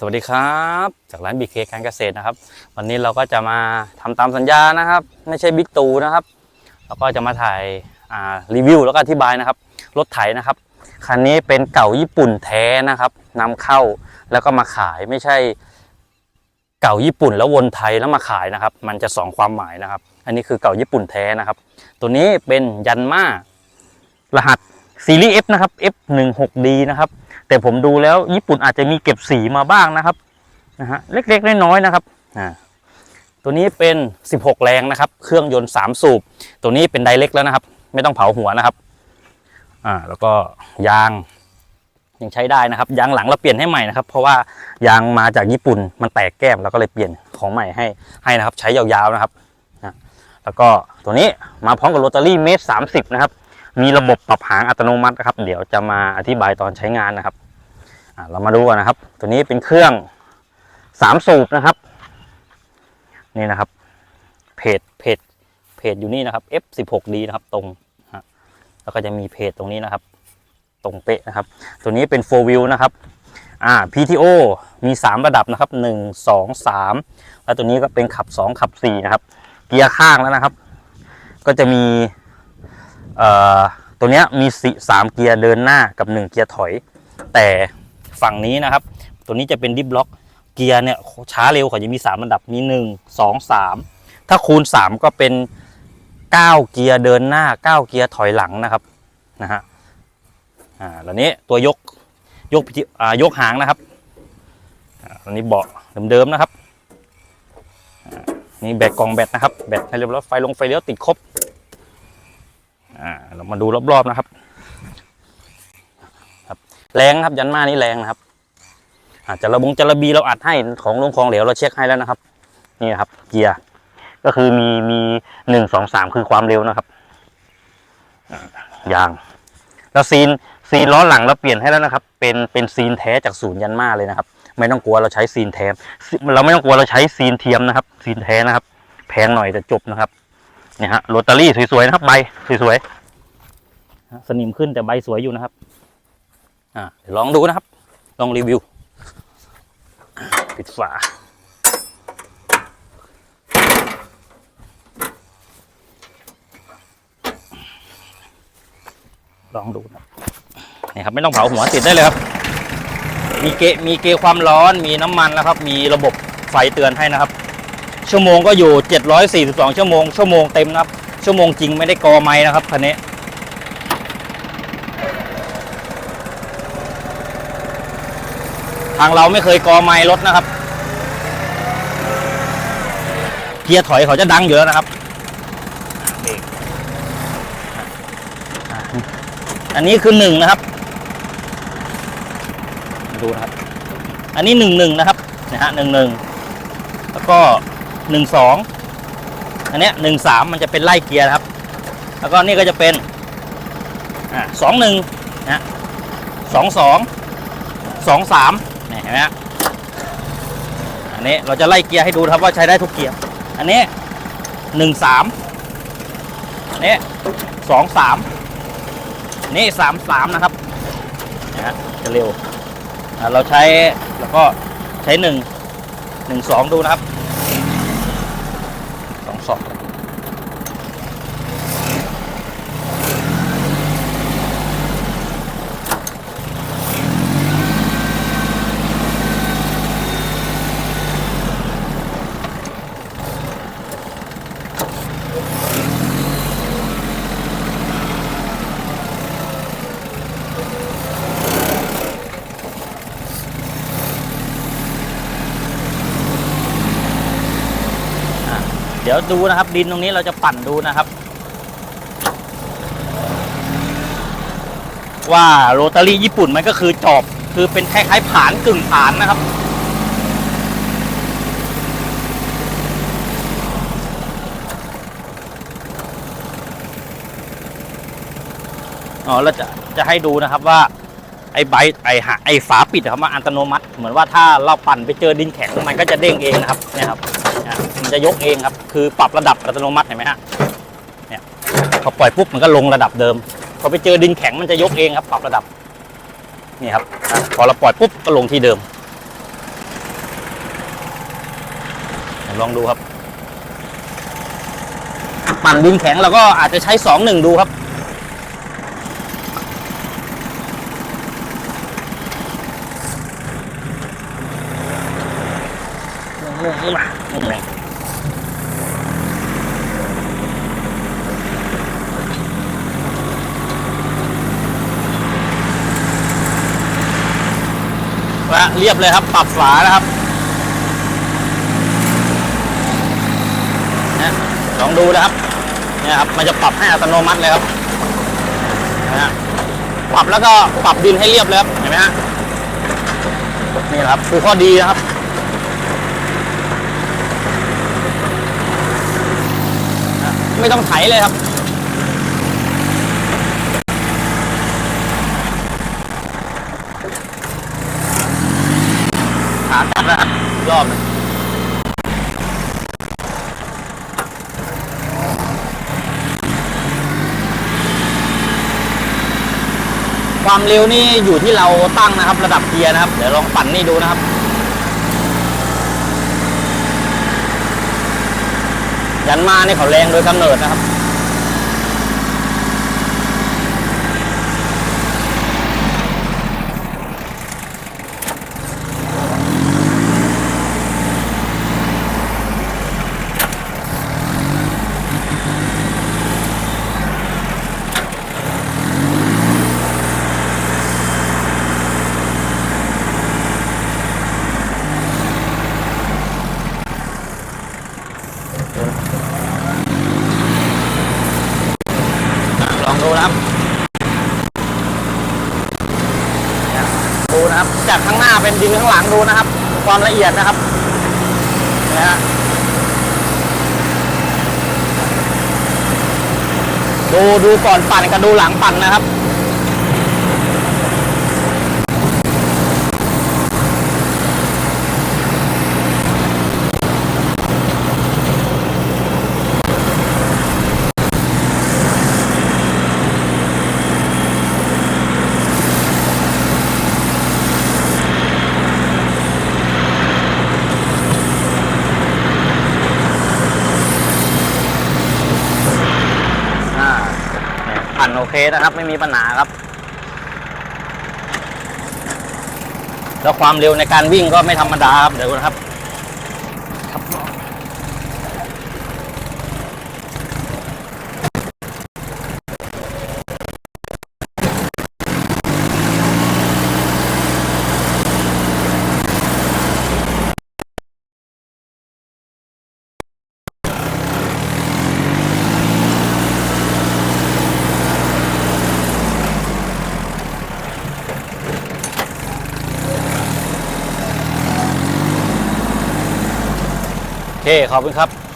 สวัสดีครับจากร้านบีเคการเกษตรนะครับ วันนี้เราก็จะมาทำตามสัญญานะครับ ไม่ใช่บิ๊กตูนะครับเราก็จะมาถ่ายารีวิวแล้วก็อธิบายนะครับรถไถนะครับคันนี้เป็นเก่าญี่ปุ่นแท้นะครับนำเข้าแล้วก็มาขายไม่ใช่ เก่าญี่ปุ่นแล้ววนไทยแล้วมาขายนะครับ มันจะสองความหมายนะครับ อันนี้คือเก่าญี่ปุ่นแท้นะครับ ตัวนี้เป็นยันมารหัสซีรีส์ F นะครับ F16D นะครับ แต่ผมดูแล้วญี่ปุ่นอาจจะมีเก็บสีมาบ้างนะครับนะฮะเล็กๆน้อยๆนะครับอ่าตัวนี้เป็น 16 แรงนะครับ เครื่องยนต์ 3 สูบ ตัวนี้เป็นไดเล็กแล้วนะครับ ไม่ต้องเผาหัวนะครับอ่าแล้วก็ยางยังใช้ได้นะครับยางหลังเราเปลี่ยนให้ใหม่นะครับ เพราะว่ายางมาจากญี่ปุ่นมันแตกแก้มเราก็เลยเปลี่ยนของใหม่ให้ให้นะครับ ใช้ยาวๆนะครับนะแล้วก็ตัวนี้มาพร้อมกับโรตารี่เมตรสามสิบนะครับ มีระบบปรับหางอัตโนมัตินะครับ เดี๋ยวจะมาอธิบายตอนใช้งานนะครับเรามาดูกันนะครับ ตัวนี้เป็นเครื่องสามสูบนะครับ นี่นะครับ เพจเพจเพจอยู่นี่นะครับ F16D นะครับตรงแล้วก็จะมีเพจตรงนี้นะครับ ตรงเป๊ะนะครับ ตัวนี้เป็น 4 wheel นะครับอ่า PTO มี 3 ระดับนะครับ 1 2 3 แล้วตัวนี้ก็เป็นขับ 2 ขับ 4 นะครับ เกียร์ข้างแล้วนะครับ ก็จะมี ตัวเนี้ยมีสีสามเกียร์เดินหน้ากับ 1 เกียร์ถอย แต่ฝั่งนี้นะครับ ตัวนี้จะเป็นดิฟล็อกเกียร์เนี่ยช้าเร็วเขาจะมี 3 ระดับมี 1 2 3 ถ้าคูณ 3 ก็เป็น 9 เกียร์เดินหน้า 9 เกียร์ถอยหลังนะครับนะฮะอ่าแล้วนี้ตัวยกยกพิธีอ่ายกหางนะครับอันนี้เบาะเดิมๆนะครับนี่แบตกล่องแบตนะครับแบตให้เรียบร้อยไฟลงไฟเลี้ยวติดครบ อ่าเรามาดูรอบๆนะครับ ครับแรงครับยันมานี่แรงนะครับ อาจจะระบงจะระบีเราอัดให้ของลงของเหลวเราเช็คให้แล้วนะครับ นี่ครับ เกียร์ก็คือมีมีหนึ่งสองสามคือความเร็วนะครับยางแล้วซีนซีนล้อหลังเราเปลี่ยนให้แล้วนะครับ เป็นเป็นซีนแท้จากศูนย์ยันมาเลยนะครับ ไม่ต้องกลัวเราใช้ซีนแท้เราไม่ต้องกลัวเราใช้ซีนเทียมนะครับ ซีนแท้นะครับ แพงหน่อยแต่จบนะครับ เนี่ยฮะโรตารี่สวยๆนะครับ ใบสวยๆฮะสนิมขึ้นแต่ใบสวยอยู่นะครับ อ่าเดี๋ยวลองดูนะครับ ลองรีวิวอ่าปิดฝาลองดูนะครับนี่ครับไม่ต้องเผาหัวติดได้เลยครับ มีเกะมีเกะความร้อนมีน้ำมันนะครับ มีระบบไฟเตือนให้นะครับ ชั่วโมงก็อยู่ 742 ชั่วโมง ชั่วโมงเต็มนะครับ ชั่วโมงจริงไม่ได้กอไม้นะครับคันนี้ทางเราไม่เคยกอไม้รถนะครับ เกียร์ถอยเขาจะดังอยู่แล้วนะครับ อันนี้คือหนึ่งนะครับ ดูนะครับ อันนี้หนึ่งหนึ่งนะครับนะฮะหนึ่งหนึ่งแล้วก็ หนึ่งสองอันเนี้ยหนึ่งสามมันจะเป็นไล่เกียร์ครับ แล้วก็นี่ก็จะเป็นสองหนึ่งนะสองสองสองสามเนี่ยเห็นไหมฮะอันนี้เราจะไล่เกียร์ให้ดูครับว่าใช้ได้ทุกเกียร์ อันนี้หนึ่งสามอันนี้สองสามนี่สามสามนะครับนะฮะจะเร็วเราใช้แล้วก็ใช้หนึ่งหนึ่งสองดูนะครับ ส ดี๋ยวดูนะครับ ดินตรงนี้เราจะปั่นดูนะครับ ว่าโรตารี่ญี่ปุ่นมันก็คือจอบ คือเป็นคล้ายๆผานกึ่งผานนะครับอ๋อเราจะจะให้ดูนะครับว่าไอ้ใบไอ้หาไอ้ฝาปิดอะครับมันอัตโนมัติ เหมือนว่าถ้าเราปั่นไปเจอดินแข็งมันก็จะเด้งเองนะครับเนี่ยครับ มันจะยกเองครับ คือปรับระดับอัตโนมัติเห็นไหมฮะเนี่ยพอปล่อยปุ๊บมันก็ลงระดับเดิมพอไปเจอดินแข็งมันจะยกเองครับ ปรับระดับนี่ครับพอเราปล่อยปุ๊บก็ลงที่เดิมลองดูครับ ปั่นดินแข็งเราก็อาจจะใช้สองหนึ่งดูครับ เรื่องนี้มาแรงและเรียบเลยครับ ปรับฝานะครับนะลองดูนะครับ เนี่ยครับ มันจะปรับให้อัตโนมัติเลยครับนะปรับแล้วก็ปรับดินให้เรียบเลยครับ เห็นไหมฮะ นี่ครับ คือข้อดีนะครับ ไม่ต้องไถเลยครับ ขากลับแล้วรอบหนึงความเร็วนี่อยู่ที่เราตั้งนะครับ ระดับเกียร์นะครับ เดี๋ยวลองปั่นนี่ดูนะครับ ยันมาเนี่ยเขาแรงโดยกำเนิดนะครับ นะครับดูนะครับ จากข้างหน้าเป็นดินข้างหลังดูนะครับ ความละเอียดนะครับนะฮะดูดูก่อนปั่นกับดูหลังปั่นนะครับ ปั่นโอเคนะครับ ไม่มีปัญหาครับ แล้วความเร็วในการวิ่งก็ไม่ธรรมดาครับเดี๋ยวนะครับครับ เคขอบคุณครับ